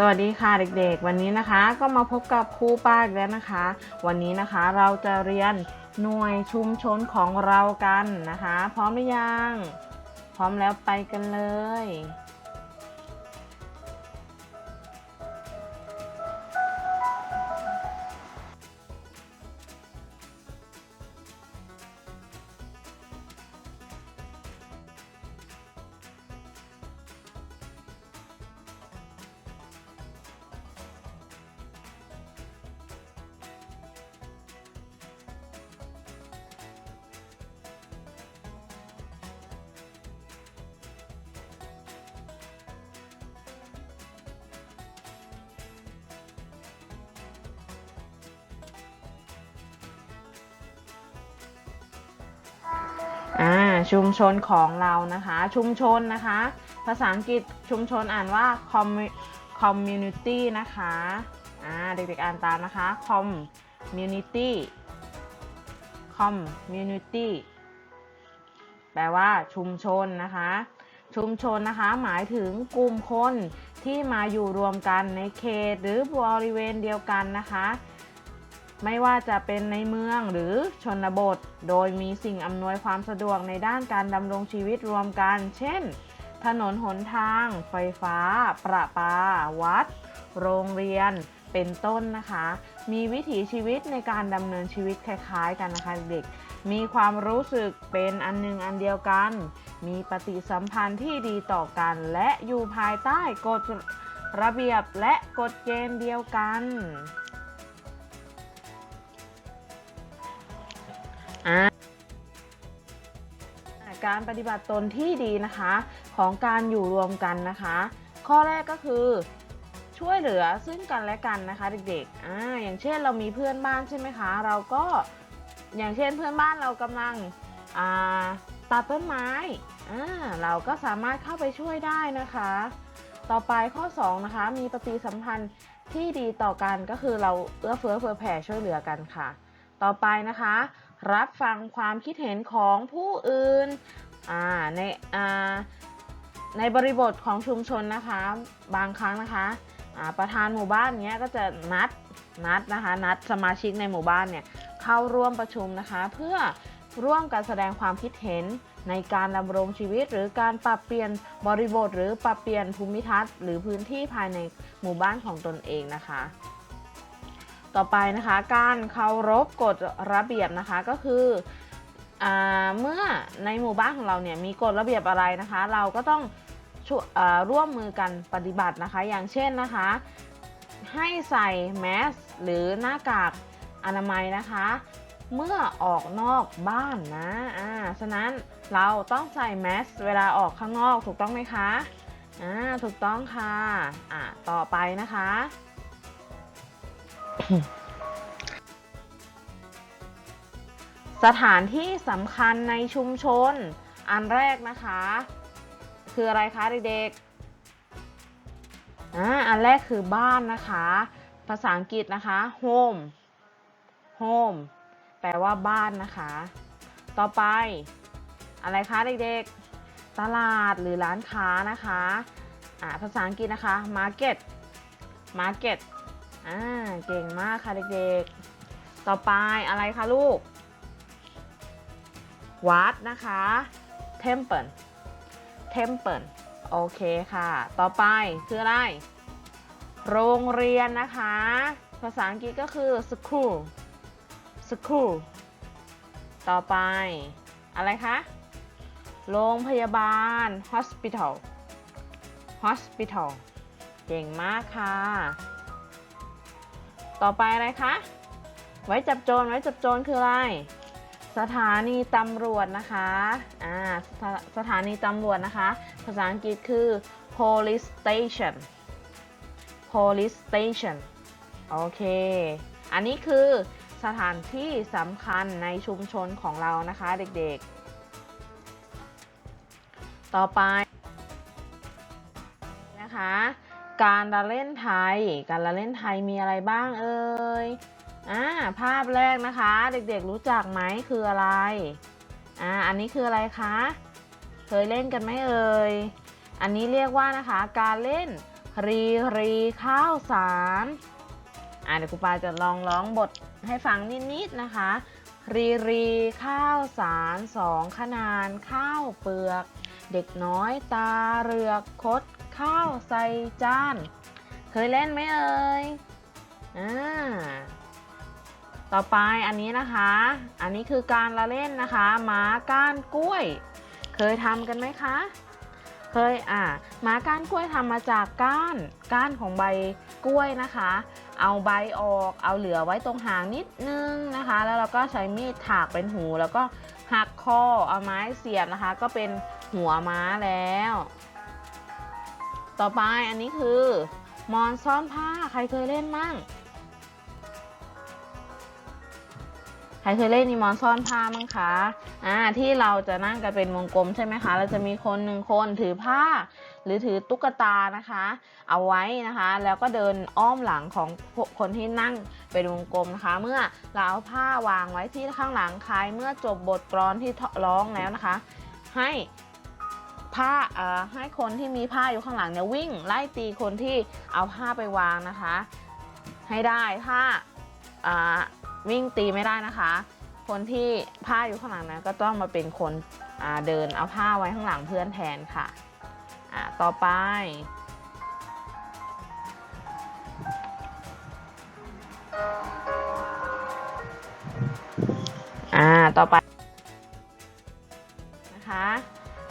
สวัสดีค่ะเด็กๆ วันนี้นะคะก็มาพบกับครูป้าอีกแล้วนะคะ วันนี้นะคะเราจะเรียนหน่วยชุมชนของเรากันนะคะ พร้อมหรือยัง พร้อมแล้วไปกันเลย ชุมชนของเรานะคะ ชุมชนนะคะ ภาษาอังกฤษชุมชนอ่านว่า community นะคะอ่าเด็กๆอ่านตามนะคะ community community แปลว่าชุมชนนะคะ ชุมชนนะคะหมายถึงกลุ่มคนที่มาอยู่รวมกันในเขตหรือบริเวณเดียวกันนะคะ ไม่ว่าจะเป็นในเมืองหรือชนบท โดยมีสิ่งอำนวยความสะดวกในด้านการดำรงชีวิตรวมกัน เช่น ถนนหนทาง ไฟฟ้า ประปา วัด โรงเรียน เป็นต้นนะคะ มีวิถีชีวิตในการดำเนินชีวิตคล้ายๆ กันนะคะเด็ก มีความรู้สึกเป็นอันหนึ่งอันเดียวกัน มีปฏิสัมพันธ์ที่ดีต่อกัน และอยู่ภายใต้กฎระเบียบและกฎเกณฑ์เดียวกัน การปฏิบัติตนที่ดีนะคะ ของการอยู่รวมกันนะคะ ข้อแรกก็คือช่วยเหลือซึ่งกันและกันนะคะ เด็กๆอ่าอย่างเช่นเรามีเพื่อนบ้านใช่ไหมคะ เราก็อย่างเช่นเพื่อนบ้านเรากำลังอ่าตัดต้นไม้อ่าเราก็สามารถเข้าไปช่วยได้นะคะ ต่อไปข้อ2นะคะมีปฏิสัมพันธ์ที่ดีต่อกันก็คือเราเอื้อเฟื้อเผื่อแผ่ช่วยเหลือกันค่ะ ต่อไปนะคะ รับฟังความคิดเห็นของผู้อื่นในในบริบทของชุมชนนะคะ บางครั้งนะคะประธานหมู่บ้านเนี้ยก็จะนัดนัดนะคะ นัดสมาชิกในหมู่บ้านเนี่ยเข้าร่วมประชุมนะคะ เพื่อร่วมกันแสดงความคิดเห็นในการดำรงชีวิต หรือการปรับเปลี่ยนบริบท หรือปรับเปลี่ยนภูมิทัศน์ หรือพื้นที่ภายในหมู่บ้านของตนเองนะคะ ต่อไปนะคะ การเคารพกฎระเบียบนะคะก็คืออเมื่อในหมู่บ้านของเราเนี่ยมีกฎระเบียบอะไรนะคะ เราก็ต้องร่วมมือกันปฏิบัตินะคะ อย่างเช่นนะคะ ให้ใส่แมสหรือหน้ากากอนามัยนะคะ เมื่อออกนอกบ้านนะอ่าฉะนั้นเราต้องใส่แมสเวลาออกข้างนอกถูกต้องไหมคะอ่าถูกต้องค่ะอ่าต่อไปนะคะ สถานที่สำคัญในชุมชน อันแรกนะคะ คืออะไรคะเด็กๆอ่าอันแรกคือบ้านนะคะ ภาษาอังกฤษนะคะ home home แปลว่าบ้านนะคะ ต่อไป อะไรคะเด็กๆ ตลาดหรือร้านค้านะคะ อ่าภาษาอังกฤษนะคะ market market อ่าเก่งมากค่ะเด็กๆ ต่อไปอะไรคะลูก วัดนะคะ temple temple โอเคค่ะ ต่อไปคืออะไร โรงเรียนนะคะ ภาษาอังกฤษก็คือ school school ต่อไป อะไรคะ โรงพยาบาล hospital hospital เก่งมากค่ะ ต่อไปอะไรคะ ไว้จับโจรไว้จับโจรคืออะไร สถานีตำรวจนะคะอ่าสสถานีตำรวจนะคะ ภาษาอังกฤษคือ police station police station โอเค อันนี้คือสถานที่สำคัญในชุมชนของเรานะคะเด็กๆ ต่อไป การละเล่นไทย การละเล่นไทยมีอะไรบ้างเอ่ยอ่าภาพแรกนะคะ เด็กๆรู้จักไหมคืออะไรอ่าอันนี้คืออะไรคะ เคยเล่นกันไหมเอ่ยอันนี้เรียกว่านะคะ การเล่นรีรีข้าวสารอ่าเดี๋ยวครูปาจะลองร้องบทให้ฟังนิดๆนะคะ รีรีข้าวสารสองขนานข้าวเปลือก เด็กน้อยตาเรือกคด ข้าวใส่จาน เคยเล่นไหมเอ่ยอ่าต่อไปอันนี้นะคะ อันนี้คือการละเล่นนะคะม้าก้านกล้วย เคยทำกันไหมคะ เคยอ่าม้าก้านกล้วยทำมาจากก้านก้านของใบกล้วยนะคะ เอาใบออกเอาเหลือไว้ตรงหางนิดนึงนะคะ แล้วเราก็ใช้มีดถากเป็นหูแล้วก็หักคอเอาไม้เสียบนะคะ ก็เป็นหัวม้าแล้ว ต่อไปอันนี้คือมอนซ่อนผ้าใครเคยเล่นมั่ง ใครเคยเล่นนิมอนซ่อนผ้ามั้งคะอ่าที่เราจะนั่งกันเป็นวงกลมใช่ไหมคะ เราจะมีคนหนึ่งคนถือผ้า หรือถือตุ๊กตานะคะ เอาไว้นะคะ แล้วก็เดินอ้อมหลังของคนที่นั่งเป็นวงกลมนะคะ เมื่อเราเอาผ้าวางไว้ที่ข้างหลังใครเมื่อจบบทกลอนที่ร้องแล้วนะคะ ให้ ผ้าให้คนที่มีผ้าอยู่ข้างหลังเนี่ยวิ่งไล่ตีคนที่เอาผ้าไปวางนะคะ ให้ได้ถ้าวิ่งตีไม่ได้นะคะ คนที่ผ้าอยู่ข้างหลังนั้นก็ต้องมาเป็นคนเดินเอาผ้าไว้ข้างหลังเพื่อนแทนค่ะต่อไปอ่าต่อไปนะคะ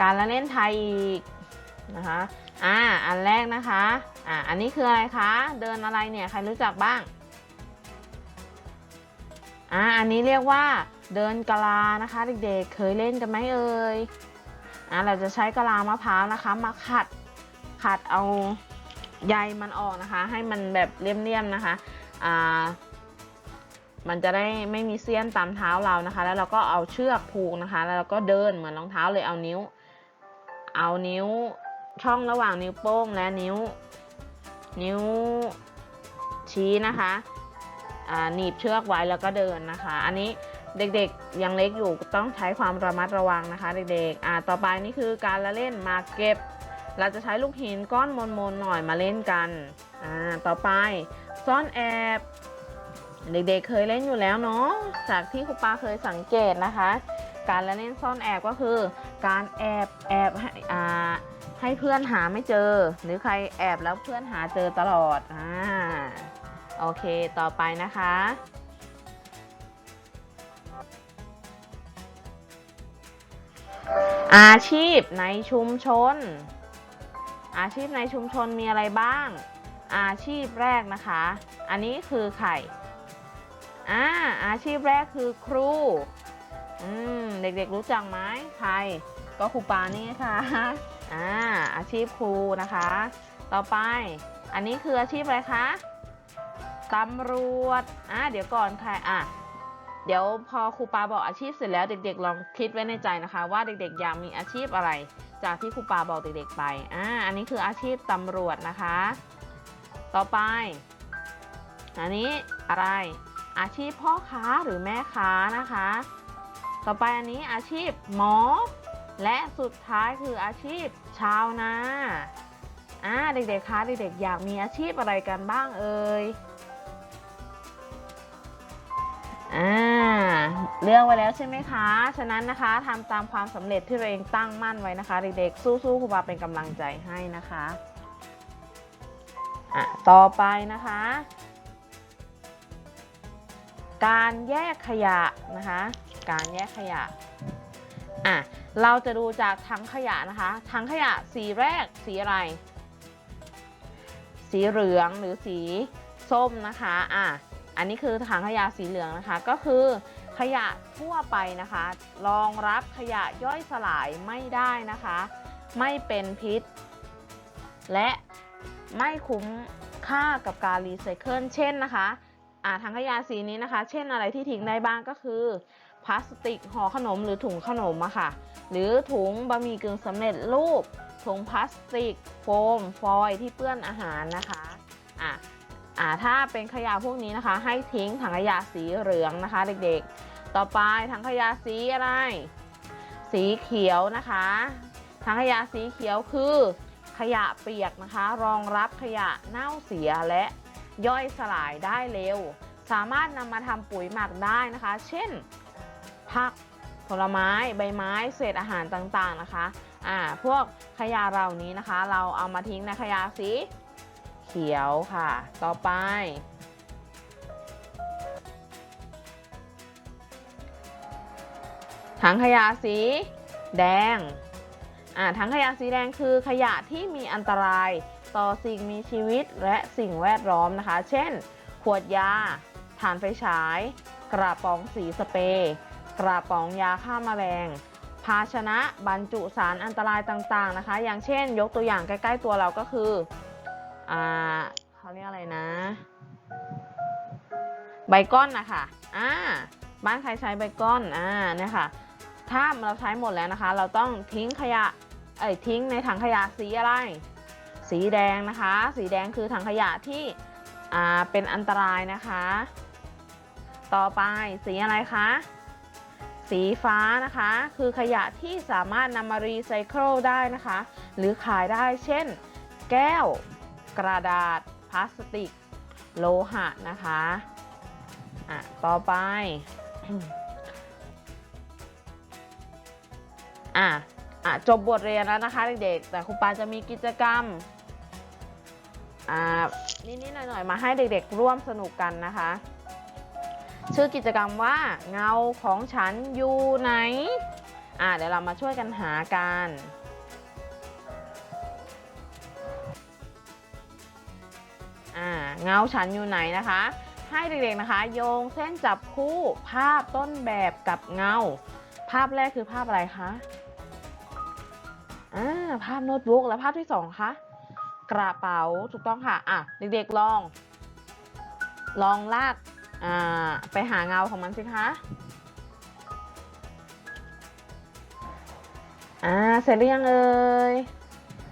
การละเล่นไทยอีกนะคะอ่าอันแรกนะคะอ่าอันนี้คืออะไรคะเดินอะไรเนี่ยใครรู้จักบ้างอ่าอันนี้เรียกว่าเดินกะลานะคะเด็กๆเคยเล่นกันไหมเอ่ยอ่าเราจะใช้กะลามะพร้าวนะคะ มาขัดขัดเอาใยมันออกนะคะ ให้มันแบบเลี่ยมๆนะคะอ่ามันจะได้ไม่มีเสี้ยนตามเท้าเรานะคะ แล้วเราก็เอาเชือกผูกนะคะ แล้วเราก็เดินเหมือนรองเท้าเลยเอานิ้ว เอานิ้วช่องระหว่างนิ้วโป้งและนิ้ว นิ้วชี้นะคะอ่าหนีบเชือกไว้แล้วก็เดินนะคะ อันนี้เด็กๆยังเล็กอยู่ต้องใช้ความระมัดระวังนะคะ เด็กๆอ่าต่อไปนี่คือการละเล่นมาเก็บ เราจะใช้ลูกหินก้อนมนๆหน่อยมาเล่นกันอ่าต่อไปซ่อนแอบเด็กๆเคยเล่นอยู่แล้วเนาะจากที่ครูปาเคยสังเกตนะคะ การละเล่นซ่อนแอบก็คือ การแอบแอบให้อ่าให้เพื่อนหาไม่เจอ หรือใครแอบแล้วเพื่อนหาเจอตลอดอ่าโอเคต่อไปนะคะอาชีพในชุมชน อาชีพในชุมชนมีอะไรบ้าง อาชีพแรกนะคะ อันนี้คือใครอ่าอาชีพแรกคือครู อืมเด็กๆรู้จักไหมใครก็ครูปานี่ค่ะอ่าอาชีพครูนะคะ ต่อไป อันนี้คืออาชีพอะไรคะตำรวจอ่าเดี๋ยวก่อนค่ะอะเดี๋ยวพอครูปาบอกอาชีพเสร็จแล้วเด็กๆ ลองคิดไว้ในใจนะคะ ว่าเด็กๆอยากมีอาชีพอะไร จากที่ครูปาบอกเด็กๆไปอ่าอันนี้คืออาชีพตำรวจนะคะ ต่อไป อันนี้อะไรอาชีพพ่อค้าหรือแม่ค้านะคะ ต่อไปอันนี้อาชีพหมอ และสุดท้ายคืออาชีพชาวนาอ่าเด็กๆคะเด็กๆอยากมีอาชีพอะไรกันบ้างเอ่ยอ่าเลือกไว้แล้วใช่ไหมคะ ฉะนั้นนะคะทำตามความสำเร็จที่ตัวเองตั้งมั่นไว้นะคะ เด็กๆสู้ๆครูบาเป็นกำลังใจให้นะคะอะต่อไปนะคะ การแยกขยะนะคะ การแยกขยะอะเราจะดูจากถังขยะนะคะถังขยะสีแรกสีอะไร สีเหลืองหรือสีส้มนะคะอะอันนี้คือถังขยะสีเหลืองนะคะ ก็คือขยะทั่วไปนะคะ รองรับขยะย่อยสลายไม่ได้นะคะ ไม่เป็นพิษ และไม่คุ้มค่ากับการรีไซเคิลเช่นนะคะอ่าถังขยะสีนี้นะคะ เช่นอะไรที่ทิ้งได้บ้างก็คือ ลาสติกห่อขนมหรือถุงขนมอะค่ะ หรือถุงบะหมี่กึ่งสำเร็จรูป ถุงพลาสติก โฟม ฟอยล์ที่เปื้อนอาหารนะคะอะอ่าถ้าเป็นขยะพวกนี้นะคะ ให้ทิ้งถังขยะสีเหลืองนะคะ เด็กๆ ต่อไปถังขยะสีอะไร สีเขียวนะคะถังขยะสีเขียวคือขขยะเปียกนะคะ รองรับขยะเน่าเสียและย่อยสลายได้เร็ว สามารถนำมาทำปุ๋ยหมักได้นะคะ เช่น ผักผลไม้ใบไม้เศษอาหารต่างๆนะคะอ่าพวกขยะเหล่านี้นะคะ เราเอามาทิ้งในขยะสีเขียวค่ะ ต่อไป ถังขยะสีแดงอ่าถังขยะสีแดงคือขยะที่มีอันตรายต่อสิ่งมีชีวิตและสิ่งแวดล้อมนะคะ เช่น ขวดยาถ่านไฟฉาย กระป๋องสีสเปรย์ กระป๋องยาฆ่ามาแมลง ภาชนะบรรจุสารอันตรายต่างๆนะคะ อย่างเช่น ยกตัวอย่างใกล้ ๆ ตัวเราก็คืออ่าเขาเรียกอะไรนะ ใบก้อนนะคะอ่าบ้านใครใช้ใบก้อนอ่าเนี่ยค่ะ ถ้าเราใช้หมดแล้วนะคะ เราต้องทิ้งขยะเอ้ยทิ้งในถังขยะสีอะไร สีแดงนะคะ สีแดงคือถังขยะที่อ่าเป็นอันตรายนะคะ ต่อไปสีอะไรคะ สีฟ้านะคะ คือขยะที่สามารถนำมารีไซเคิลได้นะคะ หรือขายได้เช่น แก้ว กระดาษ พลาสติก โลหะนะคะอะต่อไปอะอะจบบทเรียนแล้วนะคะเด็กๆ แต่ครูปาจะมีกิจกรรมอ่านิดๆหน่อยๆ มาให้เด็กๆ ร่วมสนุกกันนะคะ ชื่อกิจกรรมว่าเงาของฉันอยู่ไหน อะเดี๋ยวเรามาช่วยกันหากันอ่าเงาฉันอยู่ไหนนะคะ ให้เด็กๆนะคะ โยงเส้นจับคู่ภาพต้นแบบกับเงา ภาพแรกคือภาพอะไรคะอ่าภาพโน้ตบุ๊กแล้วภาพที่สองคะกระเป๋าถูกต้องค่ะอะเด็กๆลอง ลองลาก อ่าไปหาเงาของมันสิคะอ่าเสร็จหรือยังเอ่ย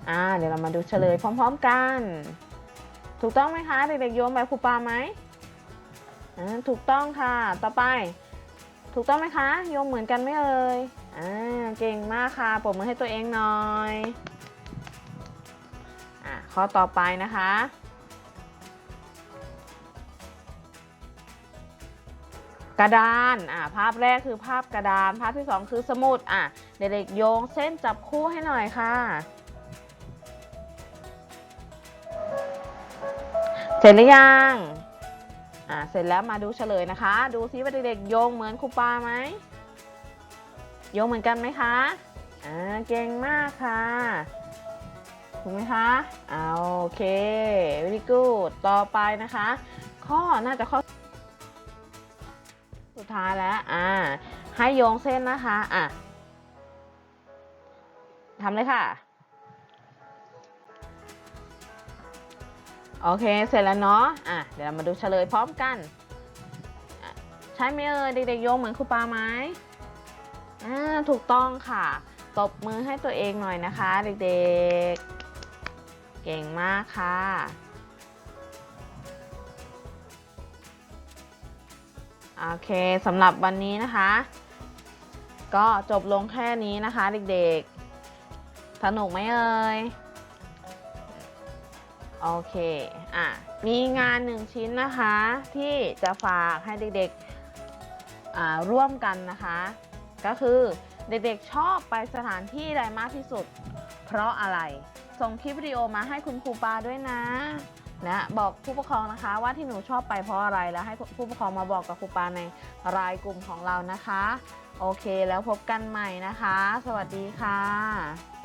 อ่าเดี๋ยวเรามาดูเฉลยพร้อม ๆกัน ถูกต้องไหมคะเด็กๆโยนแบครูปาไหมอ่าถูกต้องค่ะต่อไป ถูกต้องไหมคะโยมเหมือนกันไหมเอ่ยอ่าเก่งมากค่ะปรบมือให้ตัวเองหน่อยอะข้อต่อไปนะคะ กระดานอะภาพแรกคือภาพกระดาน ภาพที่สองคือสมุดอะเด็กๆโยงเส้นจับคู่ให้หน่อยค่ะ เสร็จหรือยังอ่าเสร็จแล้วมาดูเฉลยนะคะ ดูซิว่าเด็กๆโยงเหมือนครูปาไหมโยงเหมือนกันไหมคะอ่าเก่งมากค่ะถูกไหมคะเอาโอเค very good ต่อไปนะคะ ข้อน่าจะข้อ ท้ายแล้ว อ่า ให้โยงเส้นนะคะ อะทำเลยค่ะ โอเค เสร็จแล้วเนาะ อะ เดี๋ยวเรามาดูเฉลยพร้อมกัน ใช่ไหมเอ่ยเด็กๆโยงเหมือนครูปาไหมอ่า ถูกต้องค่ะ ตบมือให้ตัวเองหน่อยนะคะ เด็กๆ เก่งมากค่ะ โอเคสำหรับวันนี้นะคะ ก็จบลงแค่นี้นะคะเด็กๆ สนุกไหมเอ่ยโอเค อะ มีงานหนึ่งชิ้นนะคะ ที่จะฝากให้เด็กๆอ่าร่วมกันนะคะ ก็คือเด็กๆชอบไปสถานที่ใดมากที่สุด เพราะอะไร ส่งคลิปวิดีโอมาให้คุณครูปาด้วยนะ นะบอกผู้ปกครองนะคะว่าที่หนูชอบไปเพราะอะไรแล้วให้ผู้ปกครองมาบอกกับครูปาในรายกลุ่มของเรานะคะ โอเคแล้วพบกันใหม่นะคะ สวัสดีค่ะ